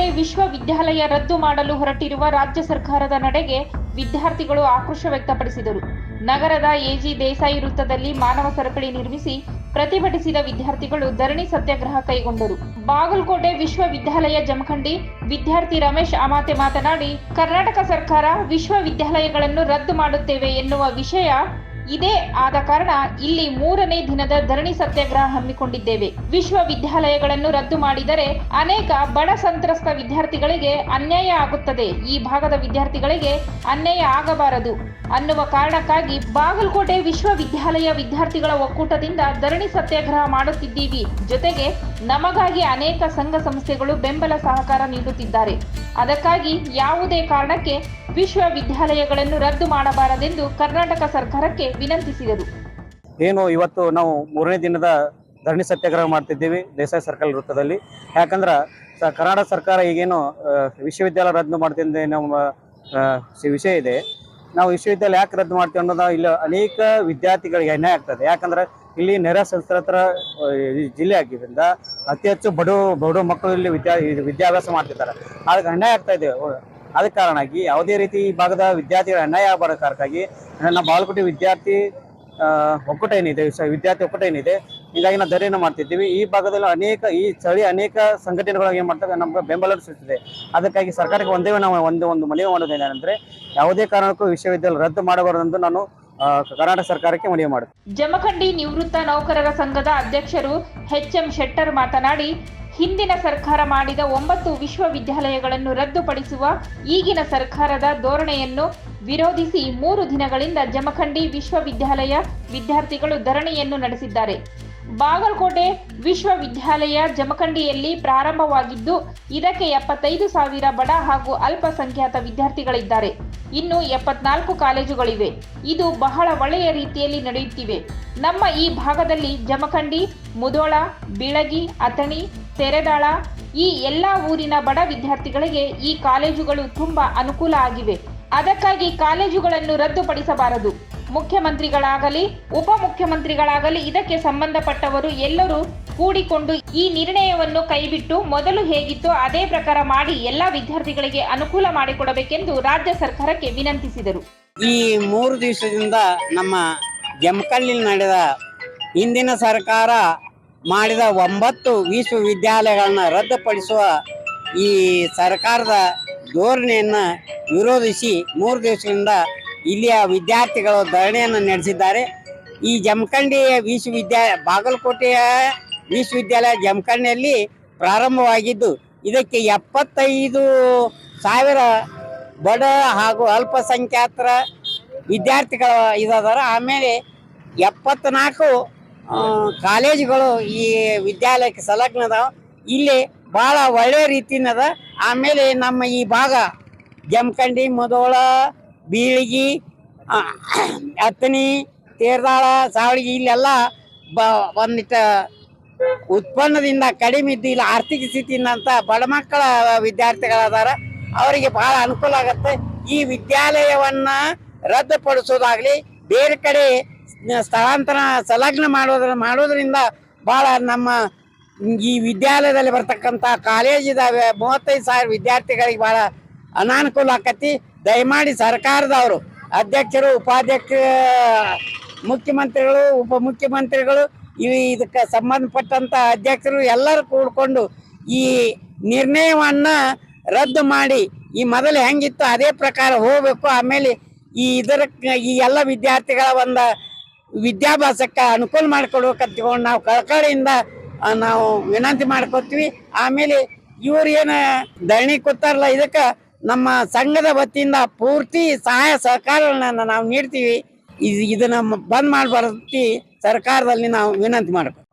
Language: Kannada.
ವಿಶ್ವವಿದ್ಯಾಲಯ ರದ್ದು ಮಾಡಲು ಹೊರಟಿರುವ ರಾಜ್ಯ ಸರ್ಕಾರದ ನಡೆಗೆ ವಿದ್ಯಾರ್ಥಿಗಳು ಆಕ್ರೋಶ ವ್ಯಕ್ತಪಡಿಸಿದರು. ನಗರದ ಎಜಿ ದೇಸಾಯಿ ವೃತ್ತದಲ್ಲಿ ಮಾನವ ಸರಪಳಿ ನಿರ್ಮಿಸಿ ಪ್ರತಿಭಟಿಸಿದ ವಿದ್ಯಾರ್ಥಿಗಳು ಧರಣಿ ಸತ್ಯಾಗ್ರಹ ಕೈಗೊಂಡರು. ಬಾಗಲಕೋಟೆ ವಿಶ್ವವಿದ್ಯಾಲಯ ಜಮಖಂಡಿ ವಿದ್ಯಾರ್ಥಿ ರಮೇಶ್ ಅಮಾತೆ ಮಾತನಾಡಿ, ಕರ್ನಾಟಕ ಸರ್ಕಾರ ವಿಶ್ವವಿದ್ಯಾಲಯಗಳನ್ನು ರದ್ದು ಮಾಡುತ್ತೇವೆ ಎನ್ನುವ ವಿಷಯ ಇದೇ ಆದ ಕಾರಣ ಇಲ್ಲಿ ಮೂರನೇ ದಿನದ ಧರಣಿ ಸತ್ಯಾಗ್ರಹ ಹಮ್ಮಿಕೊಂಡಿದ್ದೇವೆ. ವಿಶ್ವವಿದ್ಯಾಲಯಗಳನ್ನು ರದ್ದು ಮಾಡಿದರೆ ಅನೇಕ ಬಡ ಸಂತ್ರಸ್ತ ವಿದ್ಯಾರ್ಥಿಗಳಿಗೆ ಅನ್ಯಾಯ ಆಗುತ್ತದೆ. ಈ ಭಾಗದ ವಿದ್ಯಾರ್ಥಿಗಳಿಗೆ ಅನ್ಯಾಯ ಆಗಬಾರದು ಅನ್ನುವ ಕಾರಣಕ್ಕಾಗಿ ಬಾಗಲಕೋಟೆ ವಿಶ್ವವಿದ್ಯಾಲಯ ವಿದ್ಯಾರ್ಥಿಗಳ ಒಕ್ಕೂಟದಿಂದ ಧರಣಿ ಸತ್ಯಾಗ್ರಹ ಮಾಡುತ್ತಿದ್ದೀವಿ. ಜೊತೆಗೆ ನಮಗಾಗಿ ಅನೇಕ ಸಂಘ ಸಂಸ್ಥೆಗಳು ಬೆಂಬಲ ಸಹಕಾರ ನೀಡುತ್ತಿದ್ದಾರೆ. ಅದಕ್ಕಾಗಿ ಯಾವುದೇ ಕಾರಣಕ್ಕೆ ವಿಶ್ವವಿದ್ಯಾಲಯಗಳನ್ನು ರದ್ದು ಮಾಡಬಾರದೆಂದು ಕರ್ನಾಟಕ ಸರ್ಕಾರಕ್ಕೆ ವಿನಂತಿಸಿದರು. ಏನು ಇವತ್ತು ನಾವು ಮೂರನೇ ದಿನದ ಧರಣಿ ಸತ್ಯಾಗ್ರಹ ಮಾಡ್ತಿದ್ದೀವಿ ದೇಸಾಯಿ ಸರ್ಕಲ್ ವೃತ್ತದಲ್ಲಿ. ಯಾಕಂದ್ರೆ ಕರ್ನಾಟಕ ಸರ್ಕಾರ ಈಗೇನು ವಿಶ್ವವಿದ್ಯಾಲಯ ರದ್ದು ಮಾಡ್ತಿದ್ದೆ ನಮ್ಮ ವಿಷಯ ಇದೆ. ನಾವು ವಿಶ್ವವಿದ್ಯಾಲಯ ಯಾಕೆ ರದ್ದು ಮಾಡ್ತೀವಿ ಅನ್ನೋದು ಇಲ್ಲಿ ಅನೇಕ ವಿದ್ಯಾರ್ಥಿಗಳಿಗೆ ಅನ್ಯಾಯ ಆಗ್ತದೆ. ಯಾಕಂದ್ರೆ ಇಲ್ಲಿ ನೆರೆ ಈ ಜಿಲ್ಲೆ ಆಗಿದ್ದರಿಂದ ಅತಿ ಹೆಚ್ಚು ಬಡ ಬಡ ಮಕ್ಕಳು ಇಲ್ಲಿ ವಿದ್ಯಾ, ವಿದ್ಯಾಭ್ಯಾಸ ಮಾಡ್ತಿದ್ದಾರೆ. ಅದಕ್ಕೆ ಅನ್ಯಾಯ ಆಗ್ತಾ ಇದೆ. ಅದ ಕಾರಣಾಗಿ ಯಾವುದೇ ರೀತಿ ಈ ಭಾಗದ ವಿದ್ಯಾರ್ಥಿಗಳ ಅನ್ಯಾಯ ಆಗಬಾರದ ಕಾರಣಕ್ಕಾಗಿ ನನ್ನ ಬಾಗಲಕೋಟೆ ವಿದ್ಯಾರ್ಥಿ ಒಕ್ಕೂಟ ಏನಿದೆ ವಿದ್ಯಾರ್ಥಿ ಒಕ್ಕೂಟ ಏನಿದೆ, ಹೀಗಾಗಿ ನಾವು ಧರೆಯನ್ನು ಮಾಡ್ತಿದ್ದೀವಿ. ಈ ಭಾಗದಲ್ಲಿ ಅನೇಕ, ಈ ಸ್ಥಳೀಯ ಅನೇಕ ಸಂಘಟನೆಗಳು ಏನ್ ಮಾಡ್ತವೆ ನಮ್ಗೆ ಬೆಂಬಲ ಸಿಗ್ತದೆ ಅದಕ್ಕಾಗಿ ಸರ್ಕಾರಕ್ಕೆ ಒಂದೇ ನಾವು ಒಂದು ಒಂದು ಮನವಿ ಮಾಡೋದೇನೆಂದರೆ ಯಾವುದೇ ಕಾರಣಕ್ಕೂ ವಿಶ್ವವಿದ್ಯಾಲಯ ರದ್ದು ಮಾಡಬಾರದೆಂದು ನಾನು ಕರ್ನಾಟಕ ಸರ್ಕಾರಕ್ಕೆ ಮನವಿ ಮಾಡುತ್ತೆ ಜಮಖಂಡಿ ನಿವೃತ್ತ ನೌಕರರ ಸಂಘದ ಅಧ್ಯಕ್ಷರು ಎಚ್ ಎಂ ಶೆಟ್ಟರ್ ಮಾತನಾಡಿ ಹಿಂದಿನ ಸರ್ಕಾರ ಮಾಡಿದ ಒಂಬತ್ತು ವಿಶ್ವವಿದ್ಯಾಲಯಗಳನ್ನು ರದ್ದುಪಡಿಸುವ ಈಗಿನ ಸರ್ಕಾರದ ಧೋರಣೆಯನ್ನು ವಿರೋಧಿಸಿ ಮೂರು ದಿನಗಳಿಂದ ಜಮಖಂಡಿ ವಿಶ್ವವಿದ್ಯಾಲಯ ವಿದ್ಯಾರ್ಥಿಗಳು ಧರಣಿಯನ್ನು ನಡೆಸಿದ್ದಾರೆ. ಬಾಗಲಕೋಟೆ ವಿಶ್ವವಿದ್ಯಾಲಯ ಜಮಖಂಡಿಯಲ್ಲಿ ಪ್ರಾರಂಭವಾಗಿದ್ದು, ಇದಕ್ಕೆ ಎಪ್ಪತ್ತೈದು ಸಾವಿರ ಬಡ ಹಾಗೂ ಅಲ್ಪಸಂಖ್ಯಾತ ವಿದ್ಯಾರ್ಥಿಗಳಿದ್ದಾರೆ. ಇನ್ನು ಎಪ್ಪತ್ನಾಲ್ಕು ಕಾಲೇಜುಗಳಿವೆ. ಇದು ಬಹಳ ಒಳ್ಳೆಯ ರೀತಿಯಲ್ಲಿ ನಡೆಯುತ್ತಿವೆ. ನಮ್ಮ ಈ ಭಾಗದಲ್ಲಿ ಜಮಖಂಡಿ, ಮುದೋಳ, ಬಿಳಗಿ, ಅಥಣಿ ತೆರೆದಾಳ. ಈ ಎಲ್ಲ ಊರಿನ ಬಡ ವಿದ್ಯಾರ್ಥಿಗಳಿಗೆ ಈ ಕಾಲೇಜುಗಳು ತುಂಬಾ ಅನುಕೂಲ ಆಗಿವೆ. ಅದಕ್ಕಾಗಿ ಕಾಲೇಜುಗಳನ್ನು ರದ್ದುಪಡಿಸಬಾರದು. ಮುಖ್ಯಮಂತ್ರಿಗಳಾಗಲಿ, ಉಪಮುಖ್ಯಮಂತ್ರಿಗಳಾಗಲಿ ಇದಕ್ಕೆ ಸಂಬಂಧಪಟ್ಟವರು ಎಲ್ಲರೂ ಕೂಡಿಕೊಂಡು ಈ ನಿರ್ಣಯವನ್ನು ಕೈಬಿಟ್ಟು ಮೊದಲು ಹೇಗಿತ್ತು ಅದೇ ಪ್ರಕಾರ ಮಾಡಿ ಎಲ್ಲ ವಿದ್ಯಾರ್ಥಿಗಳಿಗೆ ಅನುಕೂಲ ಮಾಡಿಕೊಡಬೇಕೆಂದು ರಾಜ್ಯ ಸರ್ಕಾರಕ್ಕೆ ವಿನಂತಿಸಿದರು. ಈ ಮೂರು ದಿವಸದಿಂದ ನಮ್ಮ ಜಮಕಲ್ಲಿ ನಡೆದ ಹಿಂದಿನ ಸರ್ಕಾರ ಮಾಡಿದ ಒಂಬತ್ತು ವಿಶ್ವವಿದ್ಯಾಲಯಗಳನ್ನು ರದ್ದುಪಡಿಸುವ ಈ ಸರ್ಕಾರದ ಧೋರಣೆಯನ್ನು ವಿರೋಧಿಸಿ ಮೂರು ದಿವಸದಿಂದ ಇಲ್ಲಿಯ ವಿದ್ಯಾರ್ಥಿಗಳು ಧರಣಿಯನ್ನು ನಡೆಸಿದ್ದಾರೆ. ಈ ಜಮಖಂಡಿಯ ವಿಶ್ವವಿದ್ಯಾಲಯ ಬಾಗಲಕೋಟೆಯ ವಿಶ್ವವಿದ್ಯಾಲಯ ಜಮಖಂಡಿಯಲ್ಲಿ ಪ್ರಾರಂಭವಾಗಿದ್ದು, ಇದಕ್ಕೆ ಎಪ್ಪತ್ತೈದು ಸಾವಿರ ಬಡ ಹಾಗೂ ಅಲ್ಪಸಂಖ್ಯಾತರ ವಿದ್ಯಾರ್ಥಿಗಳು ಇದಾದಾರ, ಆಮೇಲೆ ಎಪ್ಪತ್ನಾಲ್ಕು ಕಾಲೇಜುಗಳು ಈ ವಿದ್ಯಾಲಯಕ್ಕೆ ಸಲಗ್ನ ಅದಾವ ಇಲ್ಲಿ ಭಾಳ ಒಳ್ಳೆಯ ರೀತಿನದ. ಆಮೇಲೆ ನಮ್ಮ ಈ ಭಾಗ ಜಮಖಂಡಿ ಮುದೋಳ ಬೀಳಿಗಿ ಆ, ಅತ್ತನಿ ತೇರ್ದಾಳ ಸಾವಳಿಗಿ ಇಲ್ಲೆಲ್ಲ ಬ ಒಂದಿಟ್ಟ ಉತ್ಪನ್ನದಿಂದ ಕಡಿಮೆ ಇದ್ದು ಇಲ್ಲ ಆರ್ಥಿಕ ಸ್ಥಿತಿಯಿಂದ ಅಂತ ಬಡ ಮಕ್ಕಳ ವಿದ್ಯಾರ್ಥಿಗಳಾದಾರ. ಅವರಿಗೆ ಬಹಳ ಅನುಕೂಲ ಆಗತ್ತೆ. ಈ ವಿದ್ಯಾಲಯವನ್ನ ರದ್ದುಪಡಿಸೋದಾಗ್ಲಿ ಬೇರೆ ಕಡೆ ಸ್ಥಳಾಂತರ ಸಂಲಗ್ನ ಮಾಡೋದ್ರ ಮಾಡೋದ್ರಿಂದ ಬಹಳ ನಮ್ಮ ಈ ವಿದ್ಯಾಲಯದಲ್ಲಿ ಬರ್ತಕ್ಕಂಥ ಕಾಲೇಜ್ ಇದಾವೆ ಮೂವತ್ತೈದು ಸಾವಿರ ವಿದ್ಯಾರ್ಥಿಗಳಿಗೆ ಬಹಳ ಅನಾನುಕೂಲ ಆಕತಿ. ದಯಮಾಡಿ ಸರ್ಕಾರದವರು, ಅಧ್ಯಕ್ಷರು ಉಪಾಧ್ಯಕ್ಷ ಮುಖ್ಯಮಂತ್ರಿಗಳು, ಉಪಮುಖ್ಯಮಂತ್ರಿಗಳು ಇವು ಇದಕ್ಕೆ ಸಂಬಂಧಪಟ್ಟಂಥ ಅಧ್ಯಕ್ಷರು ಎಲ್ಲರೂ ಕೂಡ್ಕೊಂಡು ಈ ನಿರ್ಣಯವನ್ನು ರದ್ದು ಮಾಡಿ, ಈ ಮೊದಲು ಹೆಂಗಿತ್ತು ಅದೇ ಪ್ರಕಾರ ಹೋಗಬೇಕು. ಆಮೇಲೆ ಈ ಇದರ ಈ ಎಲ್ಲ ವಿದ್ಯಾರ್ಥಿಗಳ ಒಂದು ವಿದ್ಯಾಭ್ಯಾಸಕ್ಕೆ ಅನುಕೂಲ ಮಾಡಿಕೊಡ್ಬೇಕಂತ ತಿಳ್ಕೊಂಡು ನಾವು ಕಳಕಳಿಯಿಂದ ನಾವು ವಿನಂತಿ ಮಾಡ್ಕೊತೀವಿ. ಆಮೇಲೆ ಇವ್ರು ಏನು ಧರಣಿ ಕೂತಾರಲ್ಲ ಇದಕ್ಕೆ ನಮ್ಮ ಸಂಘದ ವತಿಯಿಂದ ಪೂರ್ತಿ ಸಹಾಯ ಸಹಕಾರಗಳನ್ನ ನಾವು ನೀಡ್ತೀವಿ. ಇದು ಇದನ್ನ ಬಂದ್ ಮಾಡಬಾರ್ದು ಸರ್ಕಾರದಲ್ಲಿ ನಾವು ವಿನಂತಿ ಮಾಡ್ಕೊ